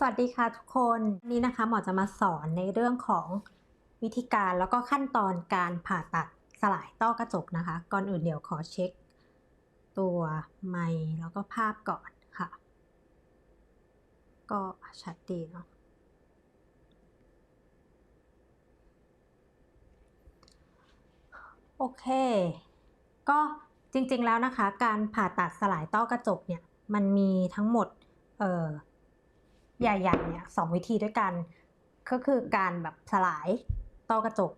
สวัสดีค่ะทุกคนวันนี้นะคะหมอจะมาสอนในเรื่องของวิธีการแล้วก็ขั้นตอนการผ่าตัดสลายต้อกระจกนะคะ ก่อนอื่นเดี๋ยวขอเช็ค ตัวไมค์แล้วก็ภาพก่อนค่ะ ก็ชัดดีเนาะโอเค ก็จริงๆแล้วนะคะ การผ่าตัดสลายต้อกระจกเนี่ยมันมีทั้งหมดเอ่อ ใหญ่ๆเนี่ยสองวิธีด้วยกัน ก็คือการแบบสลายต้อกระจก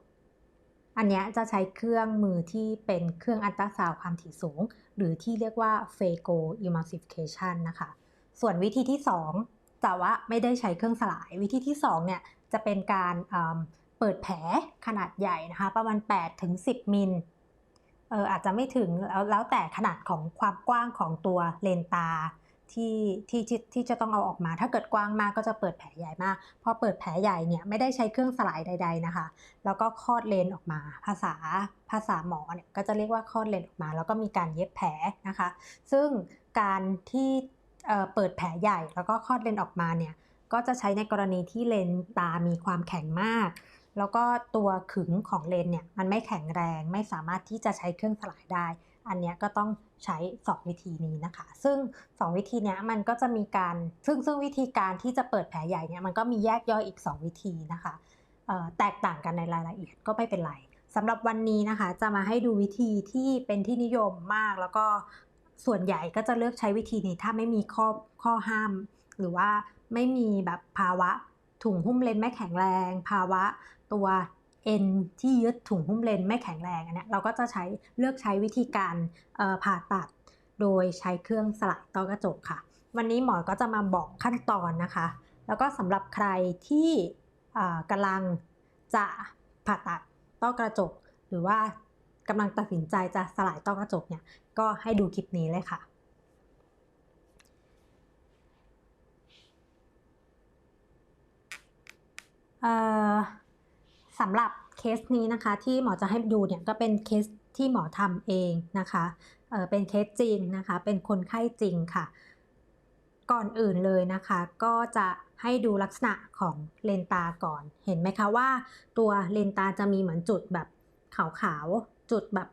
อันนี้จะใช้เครื่องมือที่เป็นเครื่องอัลตราซาวด์ความถี่สูง หรือที่เรียกว่า phaco emulsification นะคะ ส่วนวิธีที่2จะว่าไม่ได้ใช้เครื่องสลาย วิธีที่2เนี่ยจะเป็นการเปิดแผลขนาดใหญ่นะคะ ประมาณ8ถึง10 มิลเอออาจจะไม่ถึงแล้วแล้วแต่ขนาดของความกว้างของตัวเลนตา ที่ที่ที่ที่จะต้องเอาออกมา ถ้าเกิดกว้างมากก็จะเปิดแผลใหญ่มาก พอเปิดแผลใหญ่เนี่ยไม่ได้ใช้เครื่องสลายใด ๆนะคะ แล้วก็คลอดเลนออกมา ภาษาภาษาหมอเนี่ยก็จะเรียกว่าคลอดเลนออกมา แล้วก็มีการเย็บแผลนะคะ ซึ่งการที่เปิดแผลใหญ่แล้วก็คลอดเลนออกมาเนี่ยก็จะใช้ในกรณีที่เลนตามีความแข็งมาก แล้วก็ตัวขึงของเลนเนี่ยมันไม่แข็งแรงไม่สามารถที่จะใช้เครื่องสลายได้ อันนี้ก็ต้องใช้ 2 วิธีนี้นะคะ ซึ่ง 2 วิธีนี้มันก็จะมีการซึ่งซึ่งวิธีการที่จะเปิดแผลใหญ่เนี่ยมันก็มีแยกย่อยอีก 2 วิธีนะคะแตกต่างกันในรายละเอียดก็ไม่เป็นไรสำหรับวันนี้นะคะ จะมาให้ดูวิธีที่เป็นที่นิยมมากแล้วก็ส่วนใหญ่ก็จะเลือกใช้วิธีนี้ถ้าไม่มีข้อข้อห้าม หรือว่าไม่มีแบบภาวะถุงหุ้มเลนไม่แข็งแรง ภาวะตัว เอ็นที่ยึดถุงหุ้มเลนไม่แข็งแรงอันนี้เราก็จะใช้เลือกใช้วิธีการผ่าตัด โดยใช้เครื่องสลายต้อกระจกค่ะ วันนี้หมอก็จะมาบอกขั้นตอนนะคะ แล้วก็สำหรับใครที่กำลังจะผ่าตัดต้อกระจก หรือว่ากำลังตัดสินใจจะสลายต้อกระจกเนี่ยก็ให้ดูคลิปนี้เลยค่ะ สำหรับเคสนี้นะคะที่หมอจะให้ดูเนี่ยก็เป็นเคสที่หมอทำเองนะคะเเป็นเคสจริงนะคะ เป็นคนไข้จริงค่ะ ก่อนอื่นเลยนะคะ ก็จะให้ดูลักษณะของเลนตาก่อน เห็นไหมคะว่า ตัวเลนตาจะมีเหมือนจุดแบบขาวๆ จุดแบบ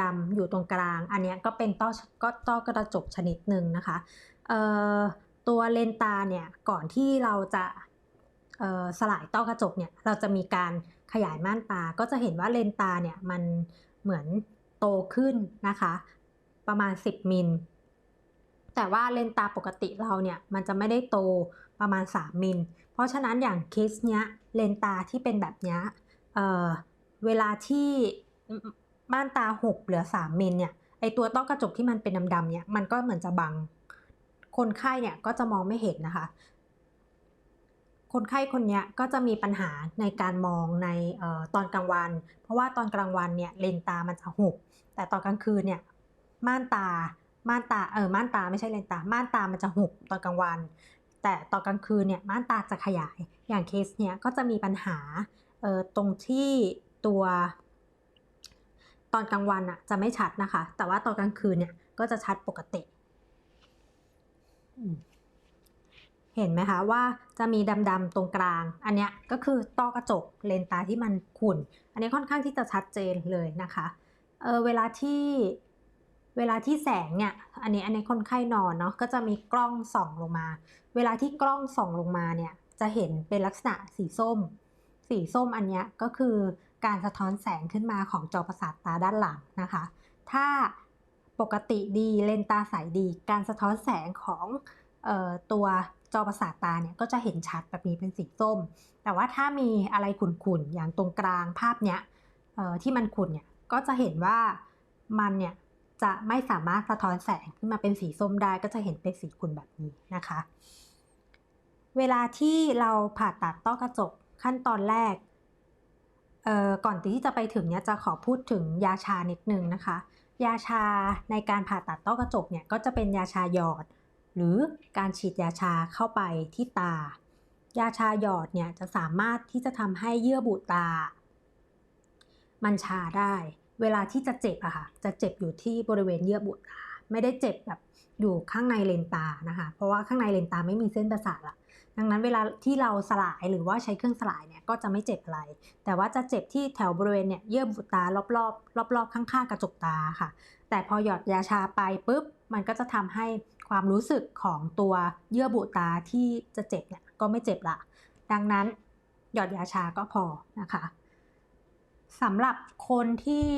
ดำๆ อยู่ตรงกลาง อันนี้ก็เป็นต้อก็ต้อกระจกชนิดหนึ่งนะคะ ตัวเลนตาเนี่ยก่อนที่เราจะสลายต้อกระจกเนี่ยเราจะมีการ ขยายม่านตาก็จะเห็นว่าเลนตาเนี่ยมันเหมือนโตขึ้นนะคะ ประมาณ 10 มิล แต่ว่าเลนตาปกติเราเนี่ยมันจะไม่ได้โตประมาณ 3 มิล เพราะฉะนั้นอย่างเคสเนี้ยเลนตาที่เป็นแบบเนี้ยเเวลาที่ม่านตาหกเหลือ 3 มิลเนี่ยไอตัวต้อกระจกที่มันเป็นดำๆเนี่ยมันก็เหมือนจะบังคนไข้เนี่ยก็จะมองไม่เห็นนะคะ คนไข้คนนี้ก็จะมีปัญหาในการมองในออตอนกลางวัน เพราะว่าตอนกลางวันเนี่ยเลนตามันจะหุบแต่ตอนกลางคืนเนี่ยม่านตาม่านตาเออม่านตาไม่ใช่เลนตาม่านตามันจะหุบตอนกลางวัน แต่ตอนกลางคืนเนี่ยม่านตาจะขยายอย่างเคสเนี่ยก็จะมีปัญหาเออตรงที่ตัวตอนกลางวันอะจะไม่ชัดนะคะ แต่ว่าตอนกลางคืนเนี่ยก็จะชัดปกติ เห็นไหมคะว่าจะมีดำๆตรงกลาง อันนี้ก็คือต้อกระจกเลนตาที่มันขุ่น อันนี้ค่อนข้างที่จะชัดเจนเลยนะคะเออเวลาที่เวลาที่แสงเนี่ย อันนี้อันนี้คนไข้นอนเนาะก็จะมีกล้องส่องลงมา เวลาที่กล้องส่องลงมาเนี่ยจะเห็นเป็นลักษณะสีส้ม สีส้มอันนี้ก็คือการสะท้อนแสงขึ้นมาของจอประสาทตาด้านหลังนะคะ ถ้าปกติดีเลนตาใสดี การสะท้อนแสงของออตัว จอประสาทตาเนี่ยก็จะเห็นชัดแบบนี้เป็นสีส้ม แต่ว่าถ้ามีอะไรขุ่นๆ อย่างตรงกลางภาพเนี้ยที่มันขุ่นเนี่ยก็จะเห็นว่ามันเนี่ยจะไม่สามารถสะท้อนแสงขึ้นมาเป็นสีส้มได้ก็จะเห็นเป็นสีขุ่นแบบนี้นะคะ เวลาที่เราผ่าตัดต้อกระจกขั้นตอนแรกก่อนที่จะไปถึงเนี่ยจะขอพูดถึงยาชานิดนึงนะคะ ยาชาในการผ่าตัดต้อกระจกเนี่ยก็จะเป็นยาชาหยอด หรือการฉีดยาชาเข้าไปที่ตา ยาชาหยอดเนี่ยจะสามารถที่จะทำให้เยื่อบุตา มันชาได้ เวลาที่จะเจ็บอะค่ะ จะเจ็บอยู่ที่บริเวณเยื่อบุตา ไม่ได้เจ็บแบบอยู่ข้างในเลนตานะคะ เพราะว่าข้างในเลนตาไม่มีเส้นประสาทละดังนั้นเวลาที่เราสลายหรือว่าใช้เครื่องสลายเนี่ยก็จะไม่เจ็บอะไร แต่ว่าจะเจ็บที่แถวบริเวณเนี่ยเยื่อบุตารอบๆรอบๆข้างๆกระจกตาค่ะ แต่พอหยอดยาชาไปปุ๊บ มันก็จะทำให้ ความรู้สึกของตัวเยื่อบุตาที่จะเจ็บเนี่ยก็ไม่เจ็บละดังนั้นหยอดยาชาก็พอนะคะสำหรับคนที่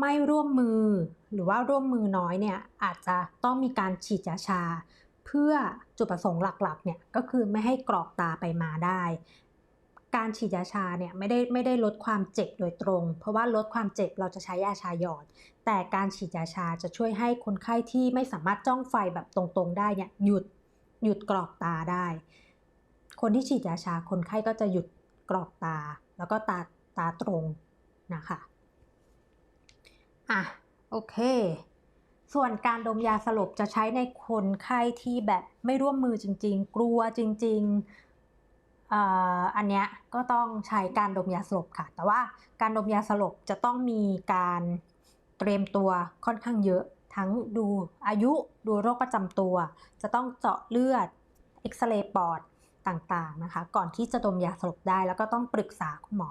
ไม่ร่วมมือหรือว่าร่วมมือน้อยเนี่ยอาจจะต้องมีการฉีดยาชา เพื่อจุดประสงค์หลักๆเนี่ยก็คือไม่ให้กรอกตาไปมาได้ การฉีดยาชาเนี่ยไม่ได้ไม่ได้ลดความเจ็บโดยตรง เพราะว่าลดความเจ็บเราจะใช้ยาชาหยอด แต่การฉีดยาชาจะช่วยให้คนไข้ที่ไม่สามารถจ้องไฟแบบตรงๆ ได้เนี่ยหยุดหยุดกรอกตาได้ คนที่ฉีดยาชาคนไข้ก็จะหยุดกรอกตา แล้วก็ตาตาตรงนะคะอะโอเค ส่วนการดมยาสลบจะใช้ในคนไข้ที่แบบไม่ร่วมมือจริง ๆ กลัวจริง ๆอันเนี้ยก็ต้องใช้การดมยาสลบค่ะ แต่ว่าการดมยาสลบจะต้องมีการ เตรียมตัวค่อนข้างเยอะ ทั้งดูอายุดูโรคประจำตัว จะต้องเจาะเลือดเอ็กซเรย์ปอดต่างๆนะคะ ก่อนที่จะดมยาสลบได้ แล้วก็ต้องปรึกษาคุณหมอ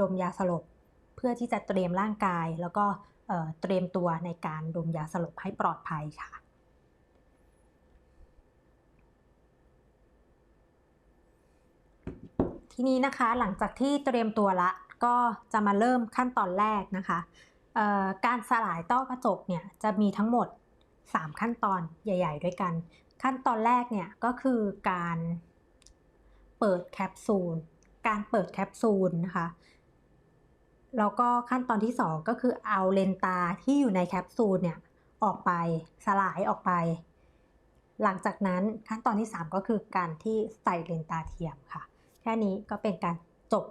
ดมยาสลบ เพื่อที่จะเตรียมร่างกาย แล้วก็เตรียมตัวในการดมยาสลบให้ปลอดภัยค่ะทีนี้นะคะหลังจากที่เตรียมตัวละก็จะมาเริ่มขั้นตอนแรกนะคะ การสลายต้อกระจกเนี่ยจะมีทั้งหมด 3 ขั้นตอนใหญ่ ๆ ด้วยกัน ขั้นตอนแรกเนี่ยก็คือการเปิดแคปซูล การเปิดแคปซูลนะคะแล้วก็ขั้นตอนที่ 2 ก็คือเอาเลนตาที่อยู่ในแคปซูลเนี่ยออกไปสลายออกไป หลังจากนั้นขั้นตอนที่ 3 ก็คือการที่ใส่เลนตาเทียมค่ะ แค่นี้ก็เป็นการจบ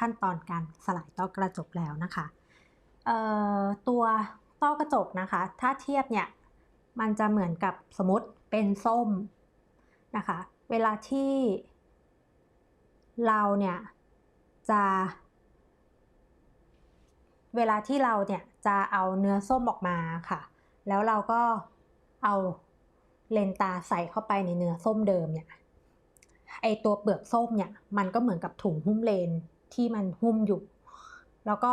ขั้นตอนการสลายต้อกระจกแล้วนะคะ ตัวต้อกระจกนะคะ ถ้าเทียบเนี่ยมันจะเหมือนกับสมมติเป็นส้มนะคะ เวลาที่เราเนี่ยจะ เวลาที่เราเนี่ยจะเอาเนื้อส้มออกมาค่ะ แล้วเราก็เอาเลนตาใส่เข้าไปในเนื้อส้มเดิมเนี่ยไอตัวเปลือกส้มเนี่ยมันก็เหมือนกับถุงหุ้มเลนที่มันหุ้มอยู่ แล้วก็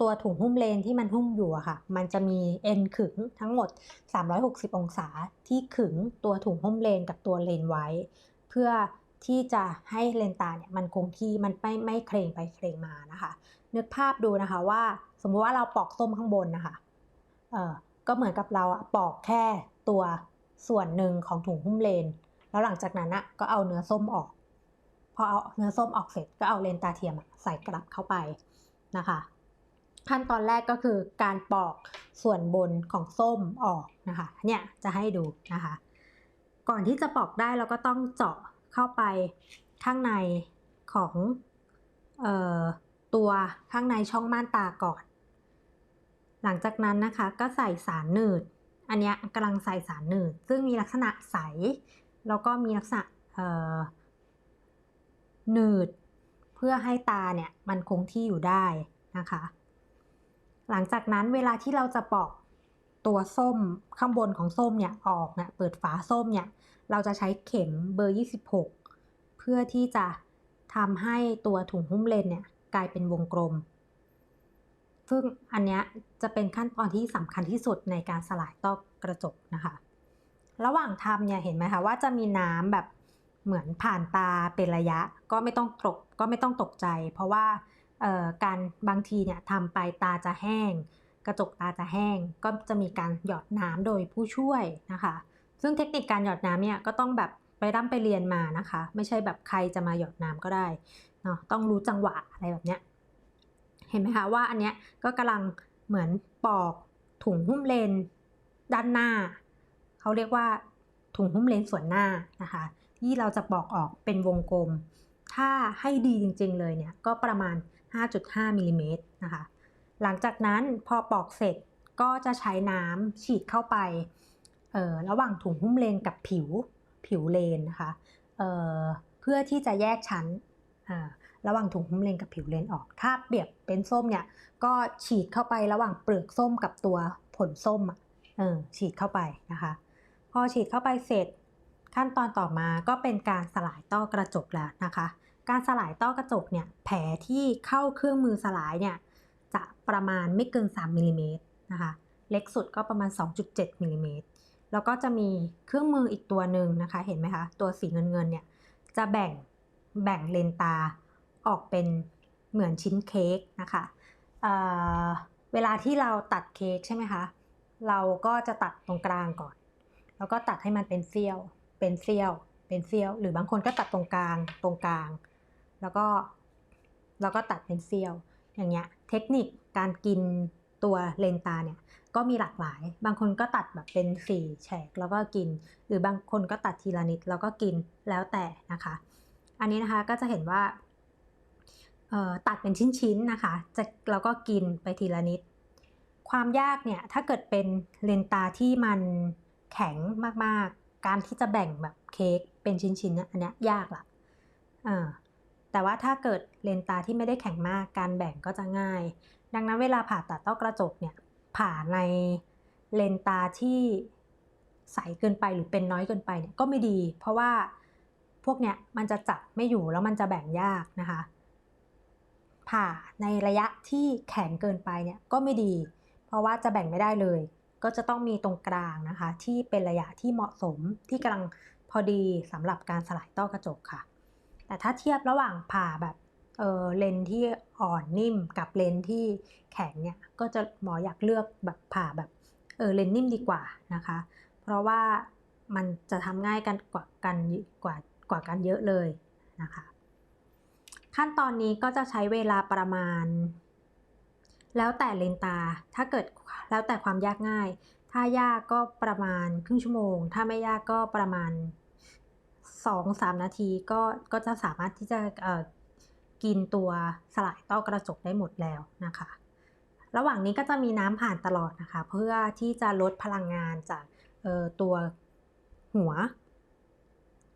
ตัวถุงหุ้มเลนที่มันหุ้มอยู่อะค่ะ มันจะมีเอ็นขึงทั้งหมด 360 องศาที่ขึงตัวถุงหุ้มเลนกับตัวเลนไว้ เพื่อที่จะให้เลนตาเนี่ยมันคงที่มันไม่ไม่เคลงไปเคลงมานะคะนึกภาพดูนะคะว่า สมมุติว่าเราปอกส้มข้างบนนะคะเออก็เหมือนกับเราปอกแค่ตัวส่วนหนึ่งของถุงหุ้มเลน แล้วหลังจากนั้นอะก็เอาเนื้อส้มออกพอเอาเนื้อส้มออกเสร็จก็เอาเลนตาเทียมใส่กลับเข้าไปนะคะ ขั้นตอนแรกก็คือการปอกส่วนบนของส้มออกนะคะ เนี่ยจะให้ดูนะคะ ก่อนที่จะปอกได้เราก็ต้องเจาะเข้าไปข้างในของออตัวข้างในช่องม่านตาก่อน หลังจากนั้นนะคะก็ใส่สารหนืด อันนี้กำลังใส่สารหนืด ซึ่งมีลักษณะใส แล้วก็มีลักษณะหนืด เพื่อให้ตาเนี่ยมันคงที่อยู่ได้นะคะ หลังจากนั้นเวลาที่เราจะปอกตัวส้มข้างบนของส้มเนี่ยออกเนี่ยเปิดฝาส้มเนี่ยเราจะใช้เข็มเบอร์ 26 เพื่อที่จะทำให้ตัวถุงหุ้มเลนเนี่ยกลายเป็นวงกลม ซึ่งอันนี้จะเป็นขั้นตอนที่สำคัญที่สุดในการสลายต้อกระจกนะคะ ระหว่างทำเนี่ยเห็นไหมคะว่าจะมีน้ำแบบเหมือนผ่านตาเป็นระยะ ก็ไม่ต้องตกก็ไม่ต้องตกใจ เพราะว่า การบางทีเนี่ยทำไปตาจะแห้ง กระจกตาจะแห้ง ก็จะมีการหยอดน้ำโดยผู้ช่วยนะคะ ซึ่งเทคนิคการหยอดน้ำเนี่ยก็ต้องแบบไปร่ำไปเรียนมานะคะ ไม่ใช่แบบใครจะมาหยอดน้ำก็ได้เนาะต้องรู้จังหวะอะไรแบบเนี้ยเห็นไหมคะว่าอันเนี้ยก็กำลังเหมือนปอกถุงหุ้มเลนด้านหน้า เขาเรียกว่าถุงหุ้มเลนส่วนหน้านะคะ ที่เราจะปอกออกเป็นวงกลม ถ้าให้ดีจริงๆเลยเนี่ยก็ประมาณ 5.5มิลิเมตรนะคะ หลังจากนั้นพอปอกเสร็จก็จะใช้น้ำฉีดเข้าไประหว่างถุงหุ้มเลนกับผิวผิวเลนนะคะเเพื่อที่จะแยกชั้นระหว่างถุงหุ้มเลนกับผิวเลนออก ถ้าเปรียบเป็นส้มเนี่ยก็ฉีดเข้าไประหว่างเปลือกส้มกับตัวผลส้มเออฉีดเข้าไปนะคะ พอฉีดเข้าไปเสร็จขั้นตอนต่อมาก็เป็นการสลายต้อกระจกแล้วนะคะ การสลายต้อกระจกเนี่ยแผลที่เข้าเครื่องมือสลายเนี่ยจะประมาณไม่เกิน 3มิลลิเมตรนะคะเล็กสุดก็ประมาณ 2.7มิลลิเมตรแล้วก็จะมีเครื่องมืออีกตัวหนึ่งนะคะเห็นไหมคะตัวสีเงินเงินเนี่ยจะแบ่งแบ่งเลนตาออกเป็นเหมือนชิ้นเค้กนะคะเเวลาที่เราตัดเค้กใช่ไหมคะเราก็จะตัดตรงกลางก่อน แล้วก็ตัดให้มันเป็นเสี้ยว เป็นเสี้ยว เป็นเสี้ยว หรือบางคนก็ตัดตรงกลาง ตรงกลาง แล้วก็แล้วก็ตัดเป็นเสี้ยว อย่างเงี้ย เทคนิคการกินตัวเลนตาเนี่ยก็มีหลากหลาย บางคนก็ตัดแบบเป็นสี่แฉกแล้วก็กิน หรือบางคนก็ตัดทีละนิดแล้วก็กินแล้วแต่นะคะ อันนี้นะคะก็จะเห็นว่าตัดเป็นชิ้นๆนะคะจะแล้วก็กินไปทีละนิด ความยากเนี่ยถ้าเกิดเป็นเลนตาที่มันแข็งมากๆ การที่จะแบ่งแบบเค้กเป็นชิ้นๆเนี่ยอันเนี้ยยากละเออ แต่ว่าถ้าเกิดเลนตาที่ไม่ได้แข็งมากการแบ่งก็จะง่าย ดังนั้นเวลาผ่าตัดต้อกระจกเนี่ยผ่าในเลนตาที่ใสเกินไปหรือเป็นน้อยเกินไปเนี่ยก็ไม่ดี เพราะว่าพวกเนี้ยมันจะจับไม่อยู่แล้วมันจะแบ่งยากนะคะ ผ่าในระยะที่แข็งเกินไปเนี่ยก็ไม่ดี เพราะว่าจะแบ่งไม่ได้เลย ก็จะต้องมีตรงกลางนะคะ ที่เป็นระยะที่เหมาะสมที่กำลังพอดีสำหรับการสลายต้อกระจกค่ะ แต่ถ้าเทียบระหว่างผ่าแบบเออเลนที่อ่อนนิ่มกับเลนที่แข็งเนี่ยก็จะหมออยากเลือกแบบผ่าแบบเออเลนนิ่มดีกว่านะคะ เพราะว่ามันจะทำง่ายกันกว่ากันกว่ากว่ากันเยอะเลยนะคะ ขั้นตอนนี้ก็จะใช้เวลาประมาณ แล้วแต่เลนตาถ้าเกิดแล้วแต่ความยากง่าย ถ้ายากก็ประมาณครึ่งชั่วโมง ถ้าไม่ยากก็ประมาณ 2-3 นาทีก็ก็จะสามารถที่จะกินตัวสลายต้อกระจกได้หมดแล้วนะคะ ระหว่างนี้ก็จะมีน้ำผ่านตลอดนะคะ เพื่อที่จะลดพลังงานจากตัวหัว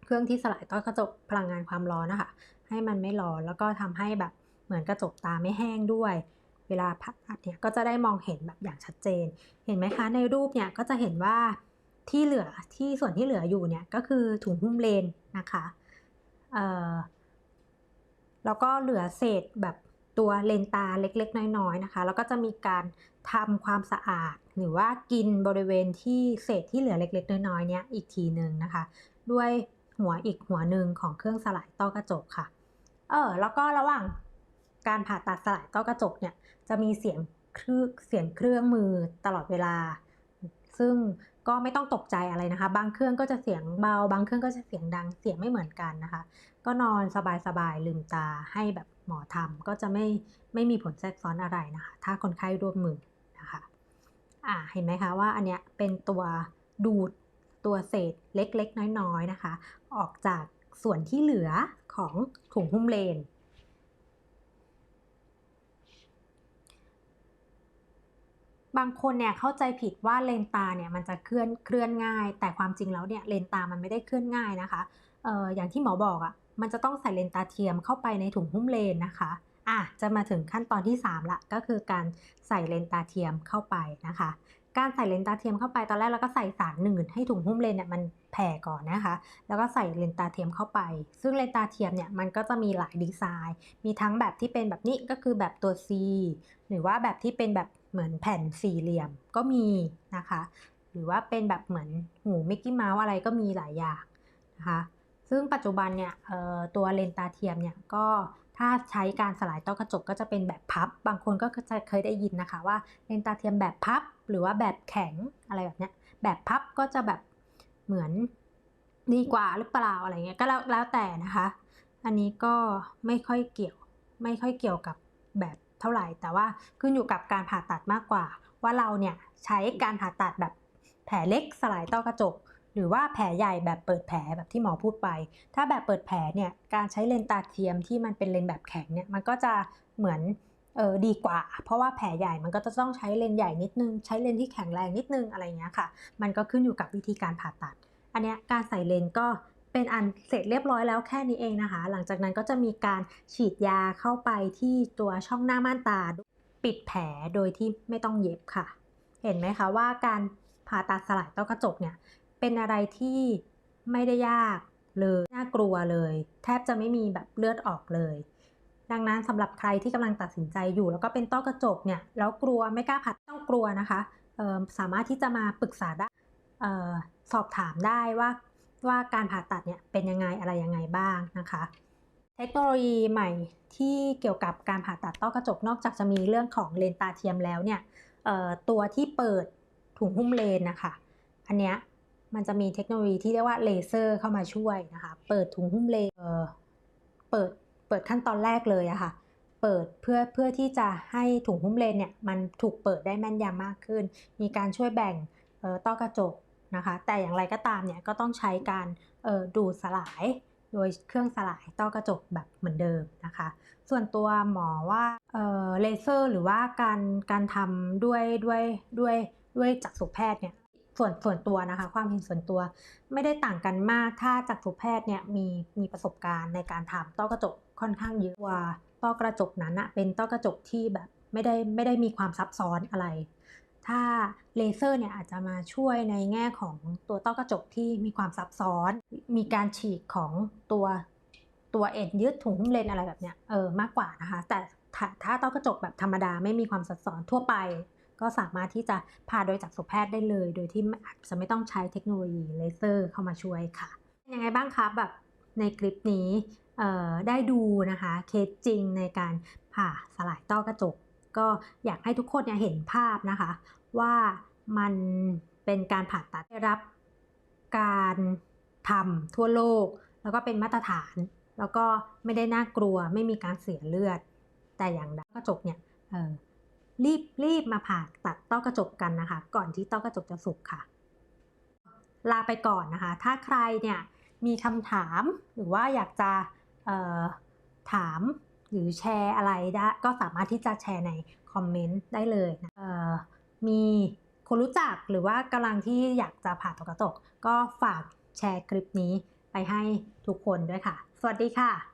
เครื่องที่สลายต้อกระจกพลังงานความร้อนนะคะ ให้มันไม่ร้อนแล้วก็ทำให้แบบเหมือนกระจกตาไม่แห้งด้วยเวลาผ่าตัดเนี่ยก็จะได้มองเห็นแบบอย่างชัดเจน เห็นไหมคะในรูปเนี่ยก็จะเห็นว่า ที่เหลือที่ส่วนที่เหลืออยู่เนี่ยก็คือถุงหุ้มเลนนะคะแล้วก็เหลือเศษแบบตัวเลนตาเล็กๆ น้อยๆนะคะ แล้วก็จะมีการทำความสะอาดหรือว่ากินบริเวณที่เศษที่เหลือเล็กๆ น้อยๆเนี่ยอีกทีหนึ่งนะคะ ด้วยหัวอีกหัวหนึ่งของเครื่องสลายต้อกระจกค่ะ เออแล้วก็ระหว่างการผ่าตัดสลายต้อกระจกเนี่ยจะมีเสียงเครื่องเสียงเครื่องมือตลอดเวลา ซึ่ง ก็ไม่ต้องตกใจอะไรนะคะ บางเครื่องก็จะเสียงเบา บางเครื่องก็จะเสียงดัง เสียงไม่เหมือนกันนะคะ ก็นอนสบายๆลืมตาให้แบบหมอทำก็จะไม่ไม่มีผลแทรกซ้อนอะไรนะคะ ถ้าคนไข้ร่วมมือนะคะอ่าเห็นไหมคะว่าอันเนี้ยเป็นตัวดูดตัวเศษเล็กๆ น้อยๆนะคะ ออกจากส่วนที่เหลือของถุงหุ้มเลน บางคนเนี่ยเข้าใจผิดว่าเลนตาเนี่ยมันจะเคลื่อนเคลื่อนง่าย แต่ความจริงแล้วเนี่ยเลนตามันไม่ได้เคลื่อนง่ายนะคะเอออย่างที่หมอบอกอะ่ะมันจะต้องใส่เลนตาเทียมเข้าไปในถุงหุ้มเลนนะคะอะจะมาถึงขั้นตอนที่ 3 ละ ก็คือการใส่เลนตาเทียมเข้าไปนะคะ การใส่เลนตาเทียมเข้าไปตอนแรกเราก็ใส่สารหนึ่งให้ถุงหุ้มเลนเนี่ยมันแผ่ก่อนนะคะ แล้วก็ใส่เลนตาเทียมเข้าไป ซึ่งเลนตาเทียมเนี่ยมันก็จะมีหลายดีไซน์ มีทั้งแบบที่เป็นแบบนี้ก็คือแบบตัว C หรือว่าแบบที่เป็นแบบ เหมือนแผ่นสี่เหลี่ยมก็มีนะคะ หรือว่าเป็นแบบเหมือนหูมิกกี้เมาส์อะไรก็มีหลายอย่างนะคะซึ่งปัจจุบันเนี่ยตัวเลนตาเทียมเนี่ยก็ถ้าใช้การสลายต้อกระจกก็จะเป็นแบบพับ บางคนก็จะเคยได้ยินนะคะว่าเลนตาเทียมแบบพับ หรือว่าแบบแข็งอะไรแบบเนี้ยแบบพับก็จะแบบเหมือนดีกว่าหรือเปล่าอะไรเงี้ยก็แล้วแล้วแต่นะคะ อันนี้ก็ไม่ค่อยเกี่ยวไม่ค่อยเกี่ยวกับแบบ เท่าไหร่ แต่ว่าขึ้นอยู่กับการผ่าตัดมากกว่า ว่าเราเนี่ยใช้การผ่าตัดแบบแผลเล็กสลายต้อกระจก หรือว่าแผลใหญ่แบบเปิดแผลแบบที่หมอพูดไป ถ้าแบบเปิดแผลเนี่ยการใช้เลนตาเทียมที่มันเป็นเลนแบบแข็งเนี่ยมันก็จะเหมือนเออดีกว่า เพราะว่าแผลใหญ่มันก็จะต้องใช้เลนใหญ่นิดนึง ใช้เลนที่แข็งแรงนิดนึงอะไรเงี้ยค่ะ มันก็ขึ้นอยู่กับวิธีการผ่าตัด อันเนี้ยการใส่เลนก็ เป็นอันเสร็จเรียบร้อยแล้วแค่นี้เองนะคะ หลังจากนั้นก็จะมีการฉีดยาเข้าไปที่ตัวช่องหน้าม่านตา ปิดแผลโดยที่ไม่ต้องเย็บค่ะ เห็นไหมคะว่าการผ่าตัดสลายต้อกระจกเนี่ยเป็นอะไรที่ไม่ได้ยากเลยน่ากลัวเลย แทบจะไม่มีแบบเลือดออกเลย ดังนั้นสำหรับใครที่กำลังตัดสินใจอยู่ แล้วก็เป็นต้อกระจกเนี่ยแล้วกลัวไม่กล้าผ่าต้องกลัวนะคะสามารถที่จะมาปรึกษาได้สอบถามได้ว่า ว่าการผ่าตัดเนี่ยเป็นยังไงอะไรยังไงบ้างนะคะ เทคโนโลยีใหม่ที่เกี่ยวกับการผ่าตัดต้อกระจกนอกจากจะมีเรื่องของเลนตาเทียมแล้วเนี่ยตัวที่เปิดถุงหุ้มเลนนะคะอันเนี้ยมันจะมีเทคโนโลยีที่เรียกว่าเลเซอร์เข้ามาช่วยนะคะ เปิดถุงหุ้มเลนเปิดเปิดขั้นตอนแรกเลยอะค่ะเปิดเพื่อเพื่อที่จะให้ถุงหุ้มเลนเนี่ยมันถูกเปิดได้แม่นยำมากขึ้น มีการช่วยแบ่งต้อกระจก นะคะ แต่อย่างไรก็ตามเนี่ยก็ต้องใช้การออดูดสลายโดยเครื่องสลายต้อกระจกแบบเหมือนเดิมนะคะ ส่วนตัวหมอว่าเออเลเซอร์หรือว่าการการทำด้วยด้วยด้วยด้วยจักษุแพทย์เนี่ยส่วนส่วนตัวนะคะ ความเห็นส่วนตัวไม่ได้ต่างกันมากถ้าจักษุแพทย์เนี่ยมีมีประสบการณ์ในการทำต้อกระจกค่อนข้างเยอะว่าต้อกระจกนั้นอะเป็นต้อกระจกที่แบบไม่ได้ไม่ได้มีความซับซ้อนอะไร ถ้าเลเซอร์เนี่ยอาจจะมาช่วยในแง่ของตัวต้อกระจกที่มีความซับซ้อน มีการฉีกของตัวตัวเอ็นยึดถุงหุ้มเลนอะไรแบบเนี้ยเออมากกว่านะคะ แต่ถ้าต้อกระจกแบบธรรมดาไม่มีความซับซ้อนทั่วไป ก็สามารถที่จะผ่าโดยจักษุแพทย์ได้เลย โดยที่อาจจะไม่ต้องใช้เทคโนโลยีเลเซอร์เข้ามาช่วยค่ะเป็นยังไงบ้างคะแบบในคลิปนี้ได้ดูนะคะเคสจริงในการผ่าสลายต้อกระจก ก็อยากให้ทุกคนเนี่ยเห็นภาพนะคะ ว่ามันเป็นการผ่าตัดได้รับการทำทั่วโลก แล้วก็เป็นมาตรฐาน แล้วก็ไม่ได้น่ากลัวไม่มีการเสียเลือด แต่อย่างใดกระจกเนี่ยรีบรีบมาผ่าตัดต้อกระจกกันนะคะ ก่อนที่ต้อกระจกจะสุกค่ะ ลาไปก่อนนะคะ ถ้าใครเนี่ยมีคำถามหรือว่าอยากจะถาม หรือแชร์อะไรได้ก็สามารถที่จะแชร์ในคอมเมนต์ได้เลยนะเอ่อมีคนรู้จักหรือว่ากำลังที่อยากจะผ่าตกกระตก ก็ฝากแชร์คลิปนี้ไปให้ทุกคนด้วยค่ะ สวัสดีค่ะ